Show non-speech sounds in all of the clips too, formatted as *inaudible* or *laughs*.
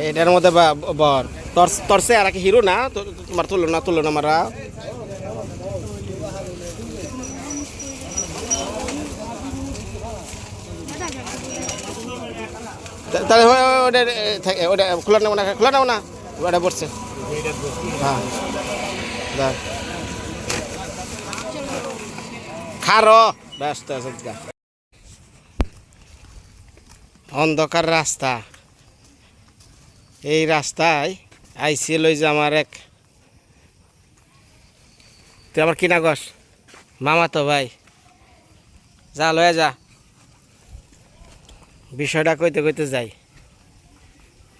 এটার মধ্যে বা- বর। তোর তোর আর কি হিরো না? তোমার তুলো না তুলো না মারা। তাহলে ওটা ওটা খোলা নেব না, খোলা নেব না। ওটা পড়ছে হ্যাঁ। খারো। ব্যস্ত আছে। অন্ধকার রাস্তা। এই রাস্তায় আইসি লই যে আমার এক তুই আমার কিনা গস মামা তো ভাই। যা, লয়ে যা। বিষয়টা কইতে কইতে যাই।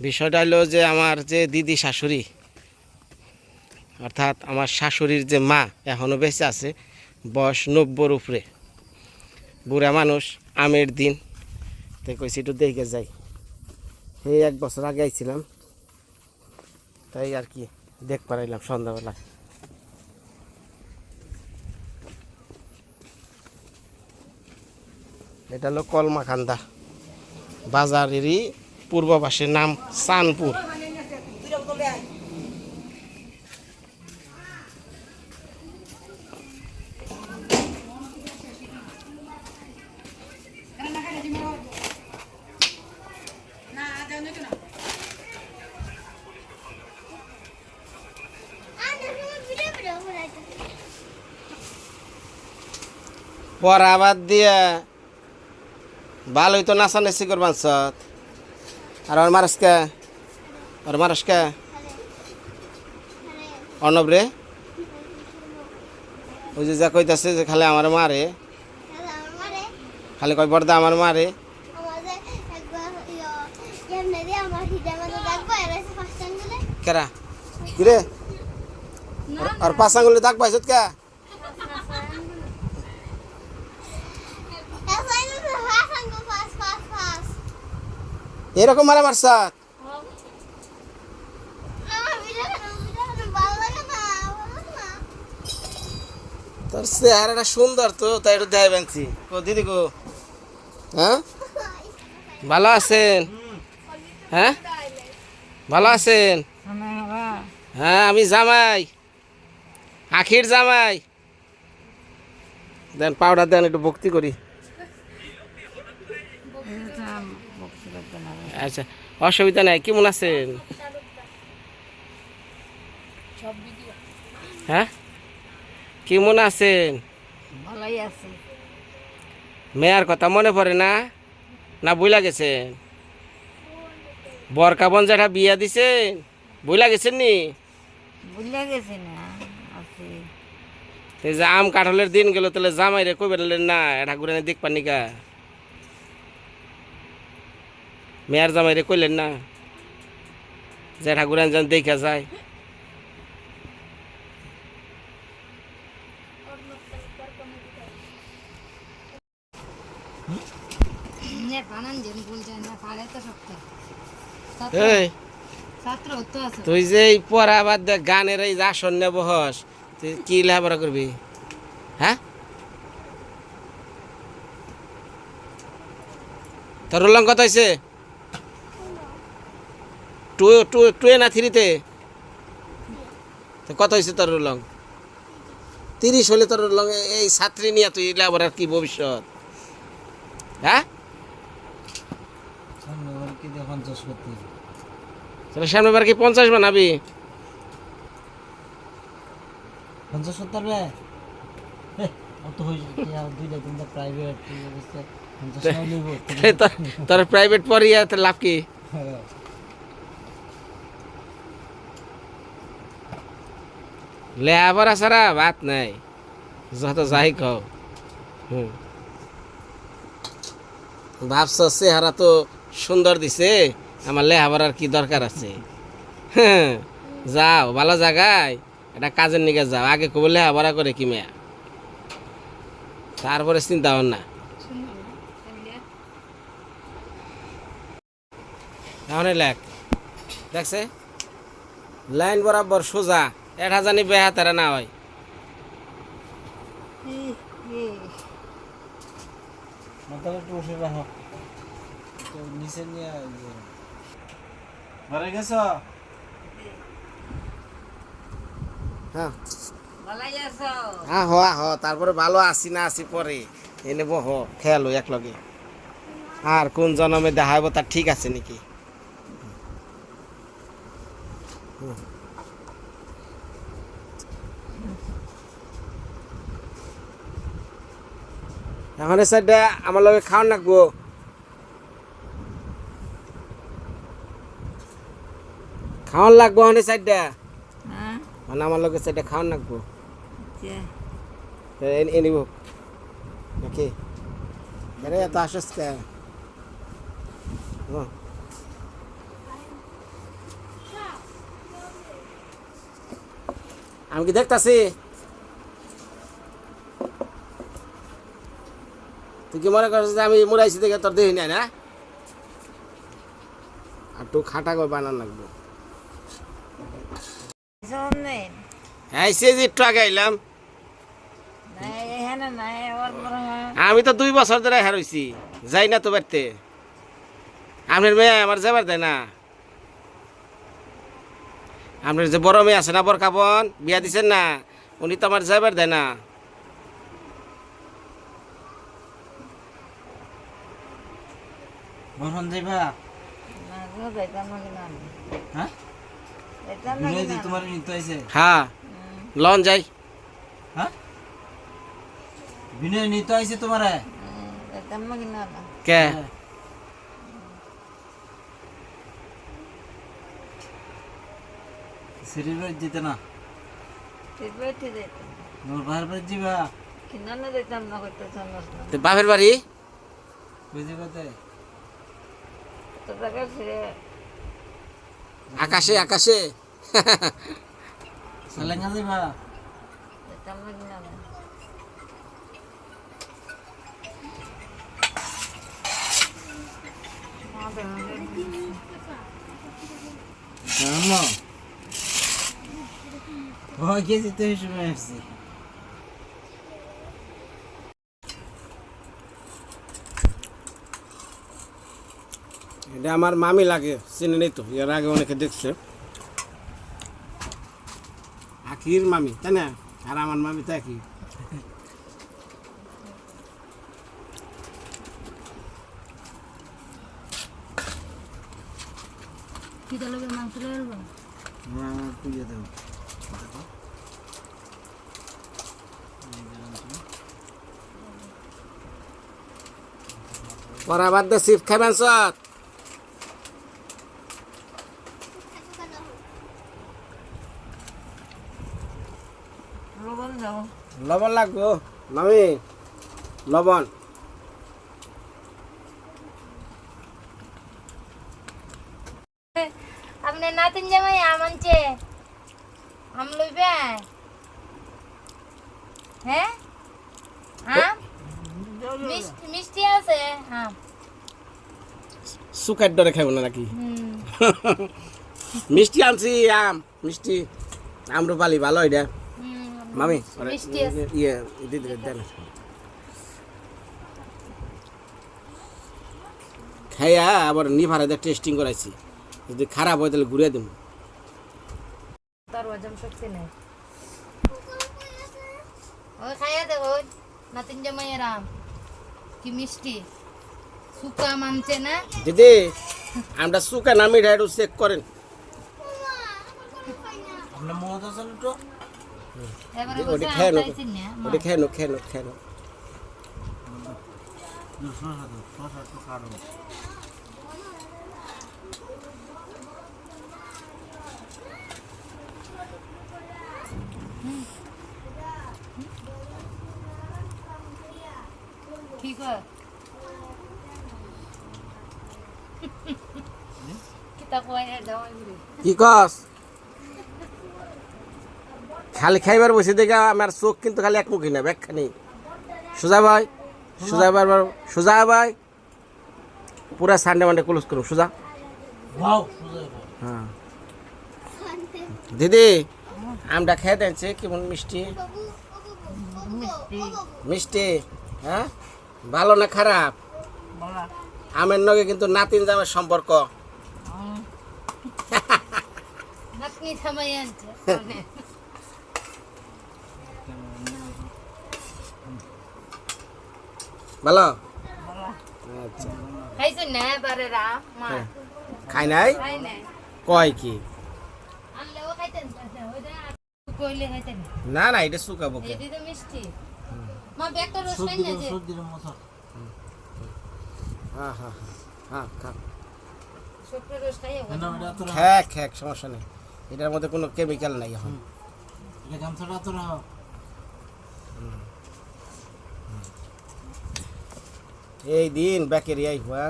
বিষয়টা হলো যে আমার যে দিদি শাশুড়ি, অর্থাৎ আমার শাশুড়ির যে মা এখনও বেঁচে আছে, বয়স নব্বর উপরে। বুড়া মানুষ, আমের দিন। তাই কইছি, একটু দেখে যাই। এই এক বছর আগে আইছিলাম। তাই আর কি, দেখ পারাইলাম সন্ধ্যাবেলা। এটা হলো কলমাখান্দা বাজারেরই পূর্ব পাশের নাম চানপুর পড়া বাদ দিয়ে ভালোই তো নাচানাচি করবান সত আর ওর মারসকে ওর মারসকে অর্ণব রে? ওই যে যা কইতাছে যে খালি আমার মারে খালি কয় বর্দা আমার মারে কেরা? কিরে? ওর পাঁচ আঙ্গুলে দাগ পাইছত কে? এরকম মারা মারছত তোর চেহারাটা সুন্দর তো, তাই একটু দেয় বানছি দিদি গো হ্যাঁ? ভালো আছেন? হ্যাঁ? ভালো আছেন? হ্যাঁ আমি জামাই। আখির জামাই। দেন পাউডার দেন, একটু ভক্তি করি। আচ্ছা অসুবিধা নাই কেমন আছেন? হ্যাঁ? কেমন আছেন? ভালোই আছে। মেয়ার কথা মনে পড়ে না? না বইলা গেছেন? বরকা বন যেটা বিয়া দিছেন? বইলা গেছেন নি? বুঝলে গেছি না যে আম কাঁঠালের দিন গেল তাহলে জামাই রে কই বেরলেন না এটা ঘুরে দেখ পানিকা। মেয়ার জামাই রে কইলেন না? যে ঠাকুর যেন দেখা যায়। তুই যে এই পড়া বাদ দে গানের এই আসন নে বহস তুই কি লেখাপড়া করবি? হ্যাঁ? তোর রোলং কত হয়েছে টু টু টুয়ে না থ্রিতে? কত হয়েছে তোর রোলং তিরিশ হলে তোর রোলং এই ছাত্রী নিয়ে তুই লেখাপড়ার কি ভবিষ্যৎ? হ্যাঁ? তাহলে সামনে বার কি? পঞ্চাশ বানাবি পঞ্চাশ সত্তর প্রাইভেট পড়িয়া লাভ কি? লেখাপড়া ছাড়া ভাত নাই। যত যাই খাও হুম। ভাবছ চেহারা তো সুন্দর দিছে, আমার লেখাপড়ার কি দরকার আছে? হ্যাঁ যাও, ভালো জায়গায়। এটা কাজের নিকে যাও, আগে কবে লেখাপড়া করে কি মেয়া? তারপরে চিন্তা ভাবনা। তাহলে লেখ। দেখছে? লাইন বরাবর সোজা। এটা জানি বেহাতারা না হয়। মাথা একটু বসে রাখো নিচে হ্যাঁ। হ্যাঁ হ তারপরে ভালো আসি না আসি পরে। এনে বহ খেয়ালো এক লগে আর কোন জন্মে দেখা তার ঠিক আছে নাকি? হুম। এখন সাইডটা আমার লগে খাওয়ান রাখব খাওয়ান লাগবো এখন সাইডটা হ্যাঁ। মানে আমার লগে সাইডটা খাওয়ান রাখব যে এ- এ নাকি? আরে এত কে? আমি কি দেখতাছি? তুই কি মনে করছিস যে আমি মুড়াইছি দেখে তোর দেখি নাই না? আর তো খাটা করে বানান লাগবে? হ্যাঁ সে যে একটু আগে আইলাম। আমি তো দুই বছর ধরে হারাইছি যাই না তো বাড়তে। আপনার মেয়ে আমার যাবার দেয় না। আপনার যে বড় মেয়ে আছে না বরকাবন বিয়া দিছেন না উনি তো আমার যাবার দেয় না। বরণ যাইবা হ্যাঁ? হ্যাঁ। লন যাই। হ্যাঁ? বিনয় নিতে আইছে তোমারে? কে? হ্যাঁ। বাড়ি যেতে না? বাহার বাড়ি যাবা বাপের বাড়ি? বুঝে কোথায়। আকাশে আকাশে সালেঙ্গা যাবা যাইতাম না কিনা জানো ও গেছি তো এই সময় আসছি এটা আমার মামি লাগে, চিনে নেই তো, এর আগে অনেকে দেখছে। আখির মামি, তাই না? আর আমার মামি তো একই। কি তাহলে মাংস লয়ে হ্যাঁ পুজো দেবো পরা বাদ দে সিপ খাবেন সত লবণ যাও লবণ লাগবো? মামি লবণ। আপনি নাতিন জামাই আম আনছে। আম লইবে? হ্যাঁ? আম? মিষ্টি আছে? আম। সুকার ডরে খাইব না নাকি? মিষ্টি আনছি আম মিষ্টি। আমরো পালি ভালো এটা মামি ইয়ে দিদি দেন খাইয়া আবার নিভারে টেস্টিং করাইছি। যদি খারাপ হয় তাহলে ঘুরে দেবো তোর হজম শক্তি নেই। ওই খাইয়া দে ওই নাতিন জামাইয়ের কি মিষ্টি। শুকা মানছে না? দিদি আমরা সুকা না মিঠা একটু চেক করেন। আপনার মত আছে না তো এবারে ওটি খেয়ে খেয়ে খেয়ে খেয়ে কাটো কি কয় কি কস? খালি খাইবার বসে দেখে আমার চোখ কিন্তু খালি এক মুখী না ব্যাখ্যানি সোজা ভাই সোজা ভাই সোজা ভাই পুরা সানডে মানডে ক্লোজ করুন সোজা। সুজা হ্যাঁ। দিদি আমটা খেয়ে দেখছে কেমন মিষ্টি? মিষ্টি মিষ্টি হ্যাঁ? ভালো না খারাপ? আমের নগে কিন্তু নাতিন জামের সম্পর্ক। *laughs* *laughs* ভালো? আচ্ছা। হ্যাঁ। খাই নাই? কয় কি? না? না এটা শুকাবো খ্যাক খ্যাক সমস্যা নেই। এটার মধ্যে কোনো কেমিক্যাল নাই এখন এটা গামছাটা তোরা এই দিন ব্যাকেরিয়াই হুয়া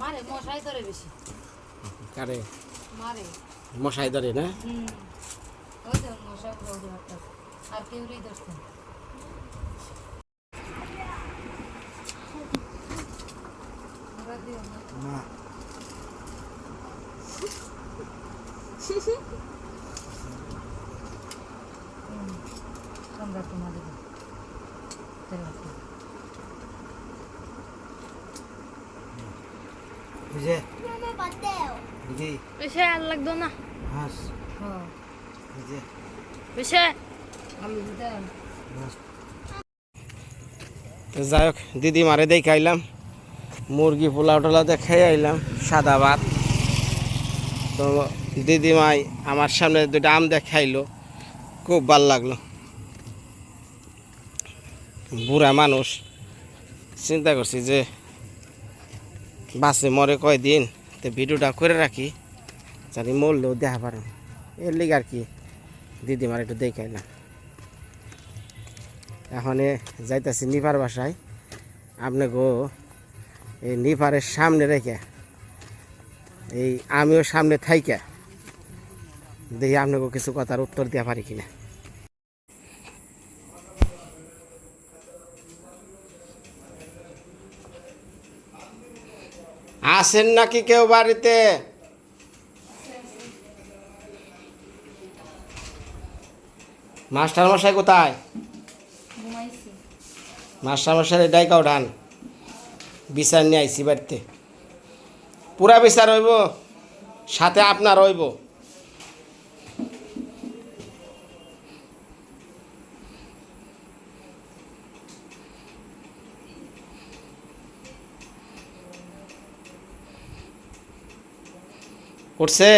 মারে মশাই ধরে বেশি। কারে? মারে। মশাই ধরে না? হুম। ওই তো মশা বৌদি হাঁটতে আর কেউরই দোষ নেই না। তোমাদের বুঝে বেশি আর লাগতো না। হাস হ্যাঁ। বেশি। তো যাই হোক দিদি মারে দেখে আইলাম মুরগি পোলাও টোলাতে খেয়ে আইলাম সাদা ভাত। তো দিদিমাই আমার সামনে দুটো আম দেখাইলো খুব ভালো লাগল। বুড়া মানুষ। চিন্তা করছি যে বাসে মরে কয়দিন? তো ভিডিওটা করে রাখি। জানি মরলেও দেখা পারে এর লিগে আর কি দিদিমার একটু দেখাইলাম এখন এ যাইতেছি নিপার বাসায়। আপনি গো এই নিপারের সামনে রেখে, এই আমিও সামনে থাইকা। দেখি আপনাকে কিছু কথার উত্তর দেওয়া পারি কিনা। আসেন নাকি কেউ বাড়িতে? মাস্টার মশাই কোথায়? মাস্টার মশাই এটাই কাউ ঢান বিচার নিয়ে আইসি বাড়িতে। পুরা বিচার হইব? সাথে আপনার হইব। করছে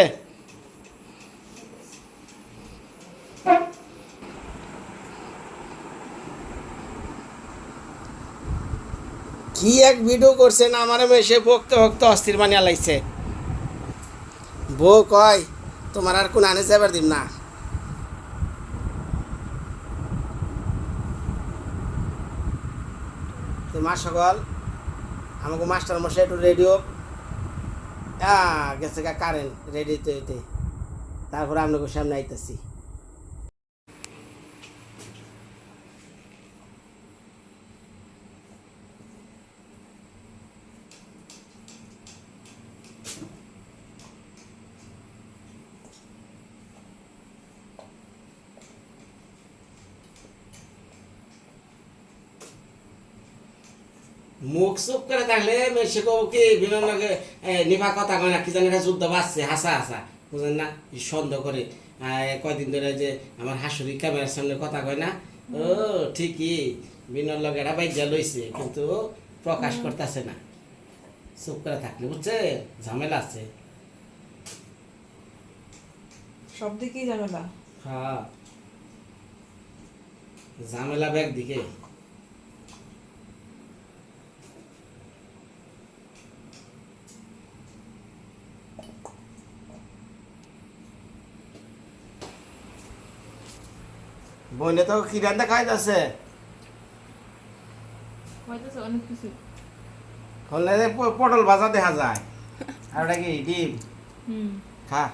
কি এক ভিডিও করছেন? আমার মেশে বকতে বকতে অস্থির বানিয়ে লাইছে। বউ কয়, তোমার আর কোন আনে যাবার দিম না। তো মা সকল, আমাকে মাস্টার মশাই একটু রেডিও গেছে কারেন্ট রেডি তো তারপরে আপনাকে সামনে আইতেছি। মুখ চুপ করে থাকলে মেসে কব কি বিভিন্ন লোকে নিভা কথা কয় না? কি জানি যুদ্ধ বাঁচছে হাসা হাসা। বুঝলেন না? সন্দেহ করে কয়দিন ধরে যে আমার হাসুরি ক্যামেরার সামনে কথা কয় না? ও ঠিকই। বিনর লগে এটা বাইজা লইছে কিন্তু প্রকাশ করতেছে না। চুপ করে থাকলে বুঝছে? ঝামেলা আছে। সব দিকেই ঝামেলা। হ্যাঁ। ঝামেলা ব্যাগ দিকে। বইলে তো কি রান্না খাইতেছে। অনেক কিছু। হলে পটল ভাজা দেখা যায়। আর ওটা কি ডিম? খা।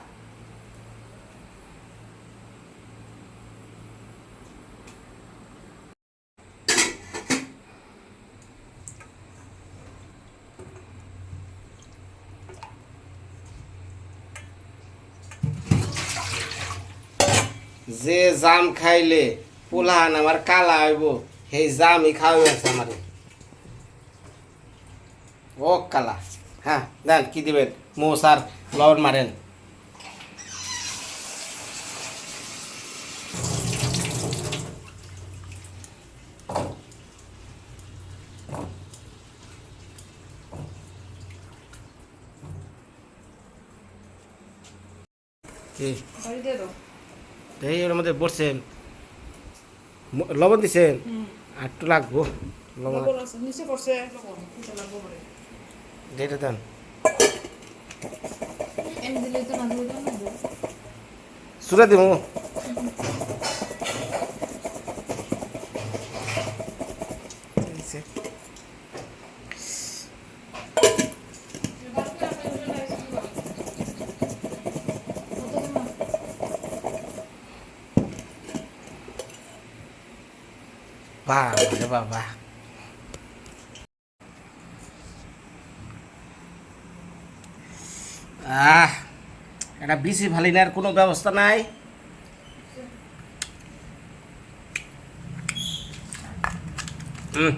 যে জাম খাইলে পোলাহান আমার কালা হইব, সেই জামই খাওয়াই আছে আমারে ও কালা হ্যাঁ দেন, কি দিবেন? মোস আর লবণ মারেন কি এই ওর মধ্যে বসছেন লবণ দিছেন? একটু লাগবো লবণ যেটা দেন। সুরা দিব। রে বাবা আহ এটা বিসি ভালিনার কোনো ব্যবস্থা নাই। হুম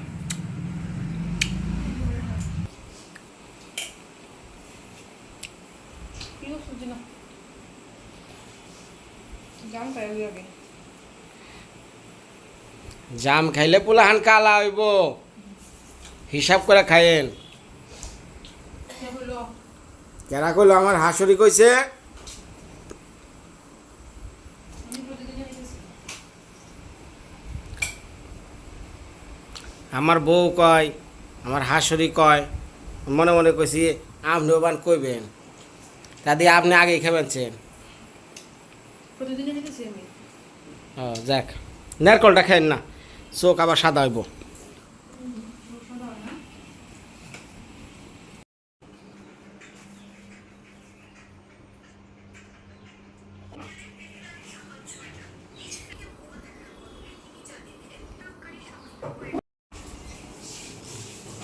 কি সুজি না জাম খাই ওই আগে জাম খাইলে পোলাহান কালা হইব। হিসাব করে খাইয়েন। কেনা কইলো? আমার হাসুরি কইছে। আমার বউ কয় আমার হাসুরি কয় মনে মনে কইছি আপনি ওবান কইবেন। তা দিয়ে আপনি আগেই খাবেনছেন যাক। নারকলটা খাইন না। চোখ আবার সাদা হইব।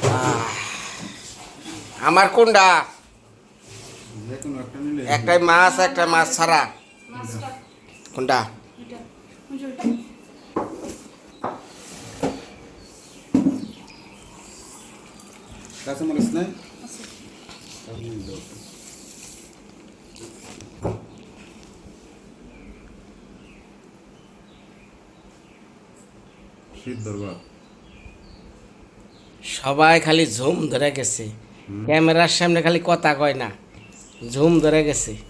আহ, আমার কোনটা? একটাই মাছ একটা মাছ ছাড়া। কোনটা এটা ওই যে ওইটা। কাঁচামরিচ নাই শীত দরবার। সবাই খালি ঝুম ধরে গেছে। ক্যামেরার সামনে খালি কথা কয় না। ঝুম ধরে গেছে। *laughs*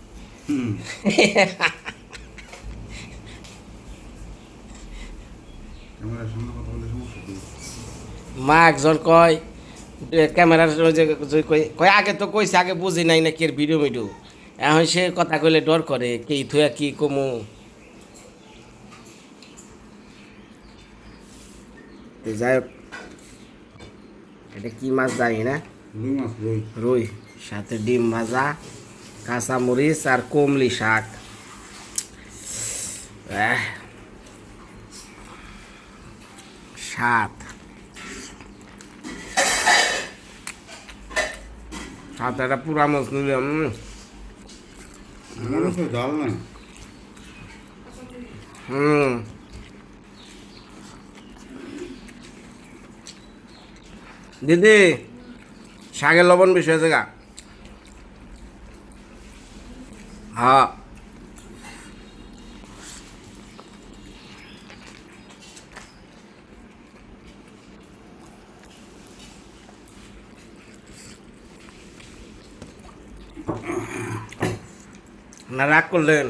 মা একজন কয় ক্যামেরার কয় আগে তো কইছে আগে বুঝি নাই না কি ভিডিও মিডিও। এখন সে কথা কইলে ডর করে কি থুয়া কি কমু। তো যাই হোক এটা কি মাছ জানি না? রুই রুই। রুই সাথে ডিম ভাজা কাঁচা মরিচ আর কমলি শাক। আহ। সাত। একটা পুরা মাছ নিলাম হুম দিদি শাকের লবণ বেশি হয়েছে গা। হ্যাঁ। না রাগ করলেন?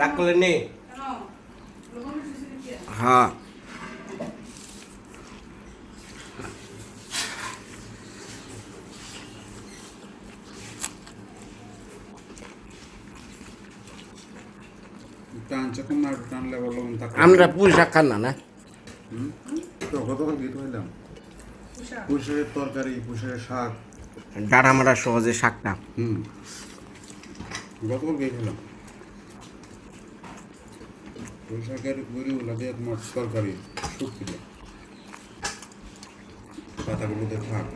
রাগ করলেন নি হ্যাঁ আমরা পুঁই শাক খান না না? তো গতকাল পুষের তরকারি পুষের শাক। ডাটা মারা সহজে শাকটা। হুম। গতকাল গিয়ে খেলাম পুঁই শাকের গুড়ি লাগে তোমার পাতাগুলোতে থাক।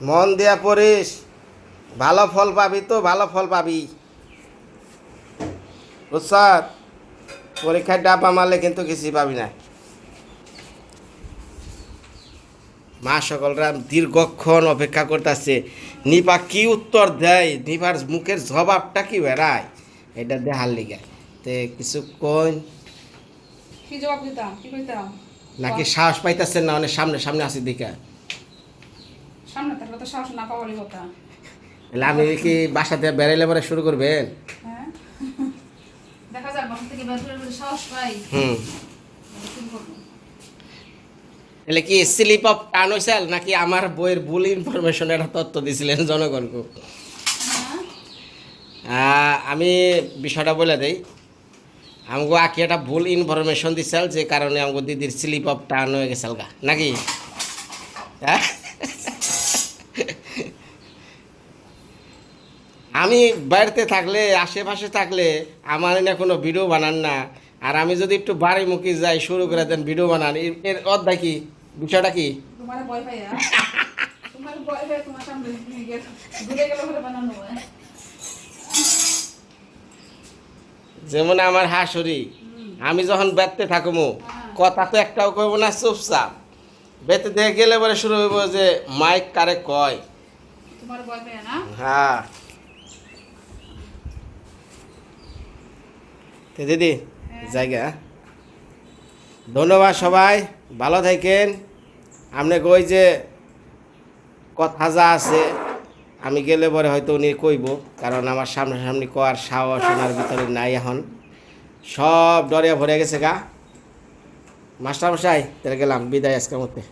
মন দেয়া পড়িস, ভালো ফল পাবি তো ভালো ফল পাবি। বুঝছত? পরীক্ষায় ডাবা মারলে কিন্তু কিছুই পাবি না। মা সকলরা দীর্ঘক্ষণ অপেক্ষা করতেছে। নিপা কি উত্তর দেয়? নিপার মুখের জবাবটা কি বেড়ায়? এটা দেখার লিগে। তে কিছু কই কি জবাব দিতাম? কি কইতাম? নাকি সাহস পাইতেছেন না অনেক সামনে সামনে আসি দিকে? সামনে থাকলে তো সাহস না পাওয়ারই কথা। আমি কি বাসাতে বেড়াইলে পরে শুরু করবেন? হ্যাঁ দেখা যাক বাসা থেকে বের করে যদি সাহস পাই হুম। তাহলে কি স্লিপ অফ টান হয়েছিল নাকি আমার বইয়ের ভুল ইনফরমেশন একটা তথ্য দিছিলেন জনগণকে? আহ, আমি বিষয়টা বলে দেই। আমাকে আঁকি একটা ভুল ইনফরমেশন দিছিল যে কারণে আমাকে দিদির স্লিপ অফ টান হয়ে গেছিল গা। নাকি? হ্যাঁ? আমি বাড়িতে থাকলে আশেপাশে থাকলে আমার না কোনো ভিডিও বানান না। আর আমি যদি একটু বাড়ি মুখে যাই শুরু করে দেন ভিডিও বানান এর- অধ্যায় কি? বিষয়টা কি? হয়। যেমন আমার হাসুরি আমি যখন বেতে থাকব কথা তো একটাও কইব না চুপচাপ। বেতে দেখে গেলে পরে শুরু হইব যে মাইক কারে কয়? তোমার না? হ্যাঁ। তো দিদি, জায়গা। ধন্যবাদ সবাই, ভালো থাকেন। আপনি কই যে কথা যা আছে, আমি গেলে পরে হয়তো উনি কইব, কারণ আমার সামনাসামনি কয়ার সাহস ওনার ভিতরে নাই এখন। সব ডরিয়া ভরে গেছে গা। মাস্টার মশাই তাহলে গেলাম, বিদায় আজকের মধ্যে।